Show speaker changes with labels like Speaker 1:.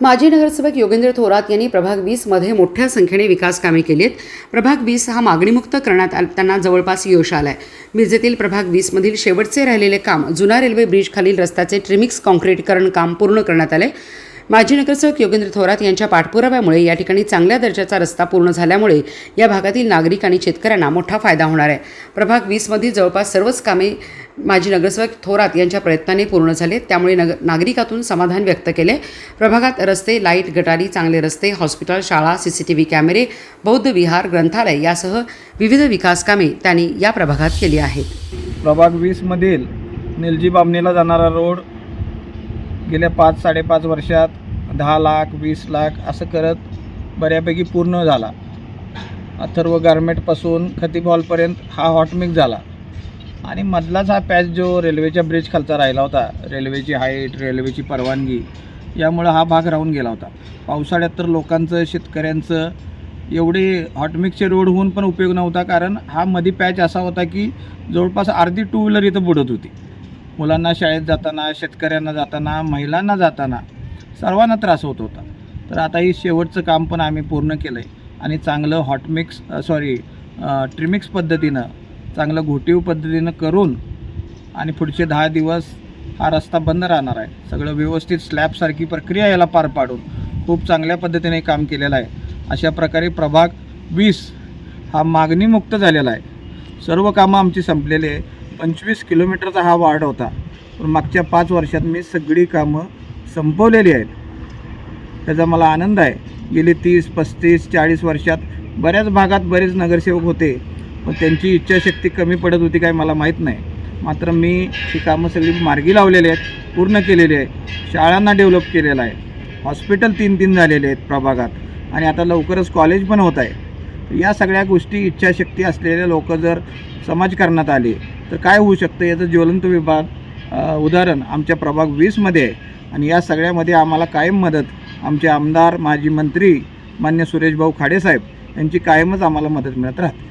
Speaker 1: माजी नगरसेवक योगेंद्र थोरात यांनी प्रभाग वीसमध्ये मोठ्या संख्येने विकास कामे केली आहेत प्रभाग वीस हा मागणीमुक्त करण्यात त्यांना जवळपास यश आलं आहे मिरजेतील प्रभाग वीसमधील शेवटचे राहिलेले काम जुना रेल्वे ब्रिजखालील रस्त्याचे ट्रिमिक्स काँक्रीटकरण काम पूर्ण करण्यात आले माजी नगरसेवक योगेंद्र थोरात यांच्या पाठपुराव्यामुळे या ठिकाणी चांगल्या दर्जाचा रस्ता पूर्ण झाल्यामुळे या भागातील नागरिक आणि शेतकऱ्यांना मोठा फायदा होणार आहे. प्रभाग वीसमधील जवळपास सर्वच कामे माजी नगरसेवक थोरात यांच्या प्रयत्नाने पूर्ण झाले. त्यामुळे नग नागरिकातून समाधान व्यक्त केले. प्रभागात रस्ते लाइट गटारी चांगले रस्ते हॉस्पिटल शाळा सी सी टी व्ही कॅमेरे बौद्ध विहार ग्रंथालय यासह विविध विकास कामे त्यांनी या प्रभागात केली आहेत.
Speaker 2: प्रभाग वीसमधील निलजी बामणीला जाणारा रोड गेल्या पाच साडेपाच वर्षात दहा लाख वीस लाख असं करत बऱ्यापैकी पूर्ण झाला. अथर्व गारमेंटपासून खतीब हॉलपर्यंत हा हॉटमिक झाला. आणि मधलाच हा पॅच जो रेल्वेच्या ब्रिज खालचा राहिला होता रेल्वेची हाईट रेल्वेची परवानगी यामुळं हा भाग राहून गेला होता. पावसाळ्यात तर लोकांचं शेतकऱ्यांचं एवढे हॉटमिक्सचे रोड होऊन पण उपयोग नव्हता कारण हा मधी पॅच असा होता की जवळपास अर्धी टू व्हीलर इथं बुडत होती. मुलांना शाळेत जाताना शेतकऱ्यांना जाताना महिलांना जाताना सर्वांना त्रास होत होता. तर आता ही शेवटचं काम पण आम्ही पूर्ण केलं आहे आणि चांगलं हॉटमिक्स सॉरी ट्रिमिक्स पद्धतीनं चांगलं घोटीव पद्धतीनं करून आणि पुढचे दहा दिवस हा रस्ता बंद राहणार आहे. सगळं व्यवस्थित स्लॅबसारखी प्रक्रिया याला पार पाडून खूप चांगल्या पद्धतीने काम केलेलं आहे. अशा प्रकारे प्रभाग वीस हा मागणीमुक्त झालेला आहे. सर्व कामं आमची संपलेली आहे. पंचवीस किलोमीटरचा हा वार्ड होता. पण मागच्या पाच वर्षात मी सगळी कामं संपवलेली आहेत. त्याचा मला आनंद आहे. गेली तीस पस्तीस चाळीस वर्षात बऱ्याच भागात बरेच नगरसेवक होते. पण त्यांची इच्छाशक्ती कमी पडत होती काय मला माहीत नाही. मात्र मी ही कामं सगळी मार्गी लावलेली आहेत पूर्ण केलेली आहे शाळांना डेव्हलप केलेलं आहे. हॉस्पिटल तीन तीन झालेले आहेत प्रभागात. आणि आता लवकरच कॉलेज पण होत आहे. या सगळ्या गोष्टी इच्छाशक्ती असलेले लोक जर समाजकारणात आले तर काय होऊ शकतं याचं ज्वलंत विभाग उदाहरण आमच्या प्रभाग वीसमध्ये आहे. आणि या सगळ्यामध्ये आम्हाला कायम मदत आमचे आमदार माजी मंत्री मान्य सुरेशभाऊ खाडेसाहेब यांची कायमच आम्हाला मदत मिळत राहते.